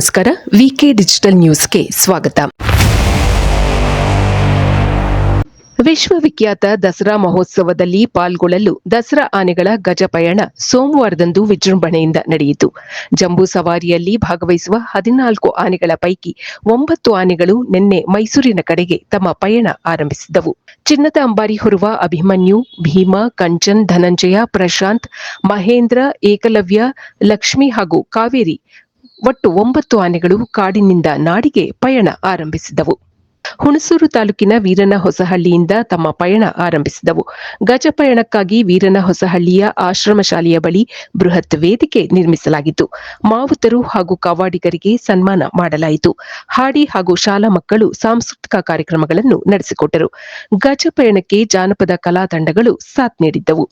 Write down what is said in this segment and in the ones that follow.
ನಮಸ್ಕಾರ. ವಿಕೆ ಡಿಜಿಟಲ್ ನ್ಯೂಸ್ಗೆ ಸ್ವಾಗತ. ವಿಶ್ವವಿಖ್ಯಾತ ದಸರಾ ಮಹೋತ್ಸವದಲ್ಲಿ ಪಾಲ್ಗೊಳ್ಳಲು ದಸರಾ ಆನೆಗಳ ಗಜಪಯಣ ಸೋಮವಾರದಂದು ವಿಜೃಂಭಣೆಯಿಂದ ನಡೆಯಿತು. ಜಂಬೂ ಸವಾರಿಯಲ್ಲಿ ಭಾಗವಹಿಸುವ ಹದಿನಾಲ್ಕು ಆನೆಗಳ ಪೈಕಿ ಒಂಬತ್ತು ಆನೆಗಳು ನಿನ್ನೆ ಮೈಸೂರಿನ ಕಡೆಗೆ ತಮ್ಮ ಪಯಣ ಆರಂಭಿಸಿದವು ಚಿನ್ನದ ಅಂಬಾರಿ ಹೊರುವ ಅಭಿಮನ್ಯು, ಭೀಮ, ಕಂಚನ್, ಧನಂಜಯ, ಪ್ರಶಾಂತ್, ಮಹೇಂದ್ರ, ಏಕಲವ್ಯ, ಲಕ್ಷ್ಮಿ ಹಾಗೂ ಕಾವೇರಿ ಒಟ್ಟು ಒಂಬತ್ತು ಆನೆಗಳು ಕಾಡಿನಿಂದ ನಾಡಿಗೆ ಪಯಣ ಆರಂಭಿಸಿದವು. ಹುಣಸೂರು ತಾಲೂಕಿನ ವೀರನ ಹೊಸಹಳ್ಳಿಯಿಂದ ತಮ್ಮ ಪಯಣ ಆರಂಭಿಸಿದವು. ಗಜಪಯಣಕ್ಕಾಗಿ ವೀರನ ಹೊಸಹಳ್ಳಿಯ ಆಶ್ರಮ ಶಾಲೆಯ ಬಳಿ ಬೃಹತ್ ವೇದಿಕೆ ನಿರ್ಮಿಸಲಾಗಿತ್ತು. ಮಾವುತರು ಹಾಗೂ ಕವಾಡಿಗರಿಗೆ ಸನ್ಮಾನ ಮಾಡಲಾಯಿತು. ಹಾಡಿ ಹಾಗೂ ಶಾಲಾ ಮಕ್ಕಳು ಸಾಂಸ್ಕೃತಿಕ ಕಾರ್ಯಕ್ರಮಗಳನ್ನು ನಡೆಸಿಕೊಟ್ಟರು. ಗಜಪಯಣಕ್ಕೆ ಜಾನಪದ ಕಲಾ ತಂಡಗಳು ಸಾಥ್ ನೀಡಿದ್ದವು.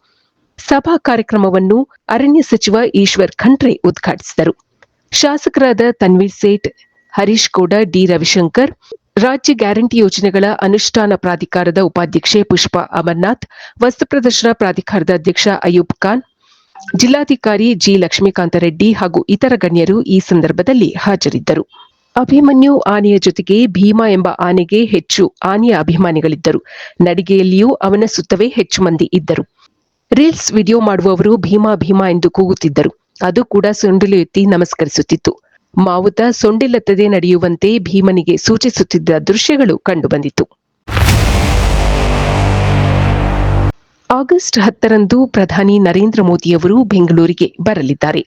ಸಭಾ ಕಾರ್ಯಕ್ರಮವನ್ನು ಅರಣ್ಯ ಸಚಿವ ಈಶ್ವರ್ ಖಂಡ್ರೆ ಉದ್ಘಾಟಿಸಿದರು. ಶಾಸಕರಾದ ತನ್ವೀರ್ ಸೇಠ್, ಹರೀಶ್ ಗೌಡ, ಡಿ ರವಿಶಂಕರ್, ರಾಜ್ಯ ಗ್ಯಾರಂಟಿ ಯೋಜನೆಗಳ ಅನುಷ್ಠಾನ ಪ್ರಾಧಿಕಾರದ ಉಪಾಧ್ಯಕ್ಷೆ ಪುಷ್ಪಾ ಅಮರ್ನಾಥ್, ವಸ್ತು ಪ್ರದರ್ಶನ ಪ್ರಾಧಿಕಾರದ ಅಧ್ಯಕ್ಷ ಅಯೂಬ್ ಖಾನ್, ಜಿಲ್ಲಾಧಿಕಾರಿ ಜಿ ಲಕ್ಷ್ಮೀಕಾಂತ ರೆಡ್ಡಿ ಹಾಗೂ ಇತರ ಗಣ್ಯರು ಈ ಸಂದರ್ಭದಲ್ಲಿ ಹಾಜರಿದ್ದರು. ಅಭಿಮನ್ಯು ಆನೆಯ ಜೊತೆಗೆ ಭೀಮಾ ಎಂಬ ಆನೆಗೆ ಹೆಚ್ಚು ಆನೆಯ ಅಭಿಮಾನಿಗಳಿದ್ದರು. ನಡಿಗೆಯಲ್ಲಿಯೂ ಅವನ ಸುತ್ತವೇ ಹೆಚ್ಚು ಮಂದಿ ಇದ್ದರು. ರೀಲ್ಸ್, ವಿಡಿಯೋ ಮಾಡುವವರು ಭೀಮಾ ಭೀಮಾ ಎಂದು ಕೂಗುತ್ತಿದ್ದರು. ಅದು ಕೂಡ ಸೊಂಡಿಲು ಎತ್ತಿ ನಮಸ್ಕರಿಸುತ್ತಿತ್ತು. ಮಾವುತ ಸೊಂಡಿಲೆತ್ತದೆ ನಡೆಯುವಂತೆ ಭೀಮನಿಗೆ ಸೂಚಿಸುತ್ತಿದ್ದ ದೃಶ್ಯಗಳು ಕಂಡುಬಂದಿತು ಆಗಸ್ಟ್ ಹತ್ತರಂದು ಪ್ರಧಾನಿ ನರೇಂದ್ರ ಮೋದಿಯವರು ಬೆಂಗಳೂರಿಗೆ ಬರಲಿದ್ದಾರೆ.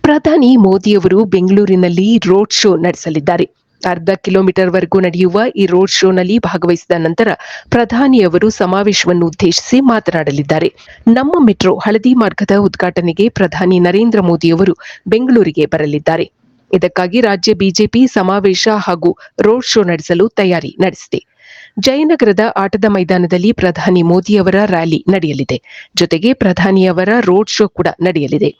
ಪ್ರಧಾನಿ ಮೋದಿಯವರು ಬೆಂಗಳೂರಿನಲ್ಲಿ ರೋಡ್ ಶೋ ನಡೆಸಲಿದ್ದಾರೆ. ಅರ್ಧ ಕಿಲೋಮೀಟರ್ ವರೆಗೂ ನಡೆಯುವ ಈ ರೋಡ್ ಶೋನಲ್ಲಿ ಭಾಗವಹಿಸಿದ ನಂತರ ಪ್ರಧಾನಿಯವರು ಸಮಾವೇಶವನ್ನು ಉದ್ದೇಶಿಸಿ ಮಾತನಾಡಲಿದ್ದಾರೆ. ನಮ್ಮ ಮೆಟ್ರೋ ಹಳದಿ ಮಾರ್ಗದ ಉದ್ಘಾಟನೆಗೆ ಪ್ರಧಾನಿ ನರೇಂದ್ರ ಮೋದಿಯವರು ಬೆಂಗಳೂರಿಗೆ ಬರಲಿದ್ದಾರೆ. ಇದಕ್ಕಾಗಿ ರಾಜ್ಯ ಬಿಜೆಪಿ ಸಮಾವೇಶ ಹಾಗೂ ರೋಡ್ ಶೋ ನಡೆಸಲು ತಯಾರಿ ನಡೆಸಿದೆ. ಜಯನಗರದ ಆಟದ ಮೈದಾನದಲ್ಲಿ ಪ್ರಧಾನಿ ಮೋದಿಯವರ ರ್ಯಾಲಿ ನಡೆಯಲಿದೆ. ಜೊತೆಗೆ ಪ್ರಧಾನಿಯವರ ರೋಡ್ ಶೋ ಕೂಡ ನಡೆಯಲಿದೆ.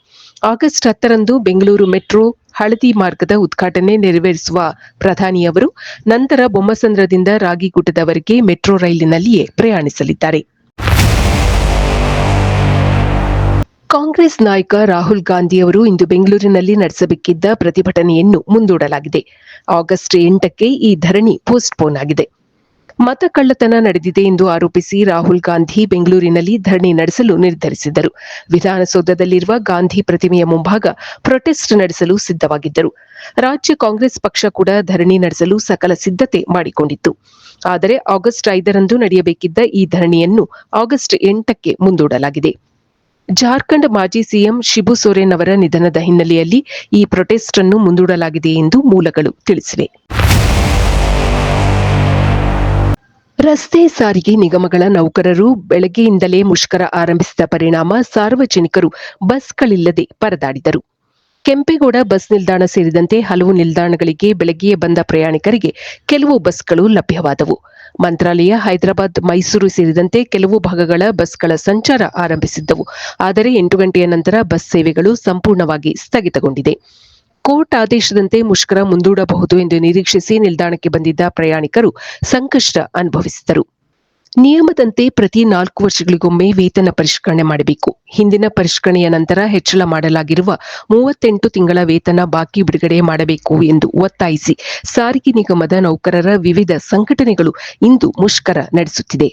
ಆಗಸ್ಟ್ ಹತ್ತರಂದು ಬೆಂಗಳೂರು ಮೆಟ್ರೋ ಹಳದಿ ಮಾರ್ಗದ ಉದ್ಘಾಟನೆ ನೆರವೇರಿಸುವ ಪ್ರಧಾನಿಯವರು ನಂತರ ಬೊಮ್ಮಸಂದ್ರದಿಂದ ರಾಗಿಗುಡ್ಡದವರೆಗೆ ಮೆಟ್ರೋ ರೈಲಿನಲ್ಲಿಯೇ ಪ್ರಯಾಣಿಸಲಿದ್ದಾರೆ. ಕಾಂಗ್ರೆಸ್ ನಾಯಕ ರಾಹುಲ್ ಗಾಂಧಿಯವರು ಇಂದು ಬೆಂಗಳೂರಿನಲ್ಲಿ ನಡೆಸಬೇಕಿದ್ದ ಪ್ರತಿಭಟನೆಯನ್ನು ಮುಂದೂಡಲಾಗಿದೆ. ಆಗಸ್ಟ್ ಎಂಟಕ್ಕೆ ಈ ಧರಣಿ ಪೋಸ್ಟ್ಪೋನ್ ಆಗಿದೆ. ಮತ ಕಳ್ಳತನ ನಡೆದಿದೆ ಎಂದು ಆರೋಪಿಸಿ ರಾಹುಲ್ ಗಾಂಧಿ ಬೆಂಗಳೂರಿನಲ್ಲಿ ಧರಣಿ ನಡೆಸಲು ನಿರ್ಧರಿಸಿದ್ದರು. ವಿಧಾನಸೌಧದಲ್ಲಿರುವ ಗಾಂಧಿ ಪ್ರತಿಮೆಯ ಮುಂಭಾಗ ಪ್ರೊಟೆಸ್ಟ್ ನಡೆಸಲು ಸಿದ್ಧವಾಗಿದ್ದರು. ರಾಜ್ಯ ಕಾಂಗ್ರೆಸ್ ಪಕ್ಷ ಕೂಡ ಧರಣಿ ನಡೆಸಲು ಸಕಲ ಸಿದ್ಧತೆ ಮಾಡಿಕೊಂಡಿತ್ತು. ಆದರೆ ಆಗಸ್ಟ್ ಐದರಂದು ನಡೆಯಬೇಕಿದ್ದ ಈ ಧರಣಿಯನ್ನು ಆಗಸ್ಟ್ ಎಂಟಕ್ಕೆ ಮುಂದೂಡಲಾಗಿದೆ. ಜಾರ್ಖಂಡ್ ಮಾಜಿ ಸಿಎಂ ಶಿಬು ಸೊರೇನ್ ಅವರ ನಿಧನದ ಹಿನ್ನೆಲೆಯಲ್ಲಿ ಈ ಪ್ರೊಟೆಸ್ಟ್ ಅನ್ನು ಮುಂದೂಡಲಾಗಿದೆ ಎಂದು ಮೂಲಗಳು ತಿಳಿಸಿವೆ. ರಸ್ತೆ ಸಾರಿಗೆ ನಿಗಮಗಳ ನೌಕರರು ಬೆಳಗ್ಗೆಯಿಂದಲೇ ಮುಷ್ಕರ ಆರಂಭಿಸಿದ ಪರಿಣಾಮ ಸಾರ್ವಜನಿಕರು ಬಸ್ಗಳಿಲ್ಲದೆ ಪರದಾಡಿದರು. ಕೆಂಪೇಗೌಡ ಬಸ್ ನಿಲ್ದಾಣ ಸೇರಿದಂತೆ ಹಲವು ನಿಲ್ದಾಣಗಳಿಗೆ ಬೆಳಗ್ಗೆಯೇ ಬಂದ ಪ್ರಯಾಣಿಕರಿಗೆ ಕೆಲವು ಬಸ್ಗಳು ಲಭ್ಯವಾದವು. ಮಂತ್ರಾಲಯ, ಹೈದರಾಬಾದ್, ಮೈಸೂರು ಸೇರಿದಂತೆ ಕೆಲವು ಭಾಗಗಳ ಬಸ್ಗಳ ಸಂಚಾರ ಆರಂಭಿಸಿದ್ದವು. ಆದರೆ ಎಂಟು ಗಂಟೆಯ ನಂತರ ಬಸ್ ಸೇವೆಗಳು ಸಂಪೂರ್ಣವಾಗಿ ಸ್ಥಗಿತಗೊಂಡಿದೆ. ಕೋರ್ಟ್ ಆದೇಶದಂತೆ ಮುಷ್ಕರ ಮುಂದೂಡಬಹುದು ಎಂದು ನಿರೀಕ್ಷಿಸಿ ನಿಲ್ದಾಣಕ್ಕೆ ಬಂದಿದ್ದ ಪ್ರಯಾಣಿಕರು ಸಂಕಷ್ಟ ಅನುಭವಿಸಿದರು. ನಿಯಮದಂತೆ ಪ್ರತಿ ನಾಲ್ಕು ವರ್ಷಗಳಿಗೊಮ್ಮೆ ವೇತನ ಪರಿಷ್ಕರಣೆ ಮಾಡಬೇಕು. ಹಿಂದಿನ ಪರಿಷ್ಕರಣೆಯ ನಂತರ ಹೆಚ್ಚಳ ಮಾಡಲಾಗಿರುವ ಮೂವತ್ತೆಂಟು ತಿಂಗಳ ವೇತನ ಬಾಕಿ ಬಿಡುಗಡೆ ಮಾಡಬೇಕು ಎಂದು ಒತ್ತಾಯಿಸಿ ಸಾರಿಗೆ ನಿಗಮದ ನೌಕರರ ವಿವಿಧ ಸಂಘಟನೆಗಳು ಇಂದು ಮುಷ್ಕರ ನಡೆಸುತ್ತಿದೆ.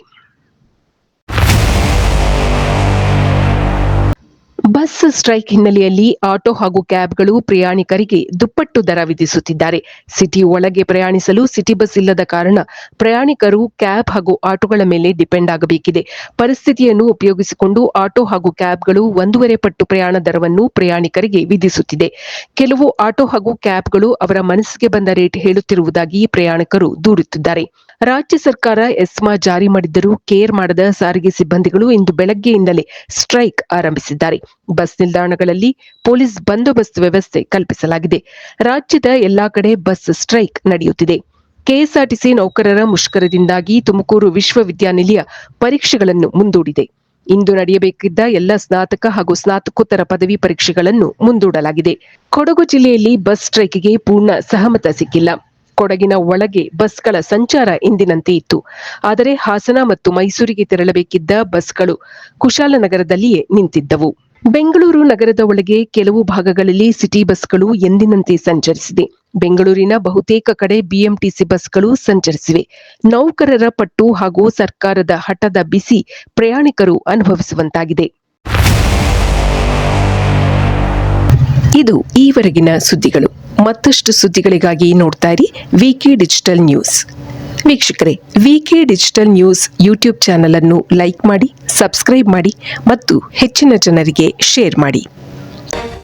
ಬಸ್ ಸ್ಟ್ರೈಕ್ ಹಿನ್ನೆಲೆಯಲ್ಲಿ ಆಟೋ ಹಾಗೂ ಕ್ಯಾಬ್ಗಳು ಪ್ರಯಾಣಿಕರಿಗೆ ದುಪ್ಪಟ್ಟು ದರ ವಿಧಿಸುತ್ತಿದ್ದಾರೆ. ಸಿಟಿ ಒಳಗೆ ಪ್ರಯಾಣಿಸಲು ಸಿಟಿ ಬಸ್ ಇಲ್ಲದ ಕಾರಣ ಪ್ರಯಾಣಿಕರು ಕ್ಯಾಬ್ ಹಾಗೂ ಆಟೋಗಳ ಮೇಲೆ ಡಿಪೆಂಡ್ ಆಗಬೇಕಿದೆ. ಪರಿಸ್ಥಿತಿಯನ್ನು ಉಪಯೋಗಿಸಿಕೊಂಡು ಆಟೋ ಹಾಗೂ ಕ್ಯಾಬ್ಗಳು ಒಂದೂವರೆ ಪಟ್ಟು ಪ್ರಯಾಣ ದರವನ್ನು ಪ್ರಯಾಣಿಕರಿಗೆ ವಿಧಿಸುತ್ತಿದೆ. ಕೆಲವು ಆಟೋ ಹಾಗೂ ಕ್ಯಾಬ್ಗಳು ಅವರ ಮನಸ್ಸಿಗೆ ಬಂದ ರೇಟ್ ಹೇಳುತ್ತಿರುವುದಾಗಿ ಪ್ರಯಾಣಿಕರು ದೂರುತ್ತಿದ್ದಾರೆ. ರಾಜ್ಯ ಸರ್ಕಾರ ಎಸ್ಮಾ ಜಾರಿ ಮಾಡಿದ್ದರೂ ಕೇರ್ ಮಾಡದ ಸಾರಿಗೆ ಸಿಬ್ಬಂದಿಗಳು ಇಂದು ಬೆಳಗ್ಗೆಯಿಂದಲೇ ಸ್ಟ್ರೈಕ್ ಆರಂಭಿಸಿದ್ದಾರೆ. ಬಸ್ ನಿಲ್ದಾಣಗಳಲ್ಲಿ ಪೊಲೀಸ್ ಬಂದೋಬಸ್ತ್ ವ್ಯವಸ್ಥೆ ಕಲ್ಪಿಸಲಾಗಿದೆ. ರಾಜ್ಯದ ಎಲ್ಲಾ ಕಡೆ ಬಸ್ ಸ್ಟ್ರೈಕ್ ನಡೆಯುತ್ತಿದೆ. ಕೆಎಸ್ಆರ್ಟಿಸಿ ನೌಕರರ ಮುಷ್ಕರದಿಂದಾಗಿ ತುಮಕೂರು ವಿಶ್ವವಿದ್ಯಾನಿಲಯ ಪರೀಕ್ಷೆಗಳನ್ನು ಮುಂದೂಡಿದೆ. ಇಂದು ನಡೆಯಬೇಕಿದ್ದ ಎಲ್ಲ ಸ್ನಾತಕ ಹಾಗೂ ಸ್ನಾತಕೋತ್ತರ ಪದವಿ ಪರೀಕ್ಷೆಗಳನ್ನು ಮುಂದೂಡಲಾಗಿದೆ. ಕೊಡಗು ಜಿಲ್ಲೆಯಲ್ಲಿ ಬಸ್ ಸ್ಟ್ರೈಕ್ಗೆ ಪೂರ್ಣ ಸಹಮತ ಸಿಕ್ಕಿಲ್ಲ. ಕೊಡಗಿನ ಒಳಗೆ ಬಸ್ಗಳ ಸಂಚಾರ ಎಂದಿನಂತೆ ಇತ್ತು ಆದರೆ ಹಾಸನ ಮತ್ತು ಮೈಸೂರಿಗೆ ತೆರಳಬೇಕಿದ್ದ ಬಸ್ಗಳು ಕುಶಾಲನಗರದಲ್ಲಿಯೇ ನಿಂತಿದ್ದವು. ಬೆಂಗಳೂರು ನಗರದ ಒಳಗೆ ಕೆಲವು ಭಾಗಗಳಲ್ಲಿ ಸಿಟಿ ಬಸ್ಗಳು ಎಂದಿನಂತೆ ಸಂಚರಿಸಿದೆ. ಬೆಂಗಳೂರಿನ ಬಹುತೇಕ ಕಡೆ ಬಿಎಂಟಿಸಿ ಬಸ್ಗಳು ಸಂಚರಿಸಿವೆ. ನೌಕರರ ಪಟ್ಟು ಹಾಗೂ ಸರ್ಕಾರದ ಹಠದ ಬಿಸಿ ಪ್ರಯಾಣಿಕರು ಅನುಭವಿಸುವಂತಾಗಿದೆ. ಇದು ಈವರೆಗಿನ ಸುದ್ದಿಗಳು. ಮತ್ತಷ್ಟು ಸುದ್ದಿಗಳಿಗಾಗಿ ನೋಡ್ತಾ ಇರಿ ವಿಕೆ ಡಿಜಿಟಲ್ ನ್ಯೂಸ್ ವೀಕ್ಷಕರೇ ವಿಕೆ ಡಿಜಿಟಲ್ ನ್ಯೂಸ್ ಯೂಟ್ಯೂಬ್ ಚಾನಲನ್ನು ಲೈಕ್ ಮಾಡಿ ಸಬ್ಸ್ಕ್ರೈಬ್ ಮಾಡಿ ಮತ್ತು ಹೆಚ್ಚಿನ ಜನರಿಗೆ ಶೇರ್ ಮಾಡಿ.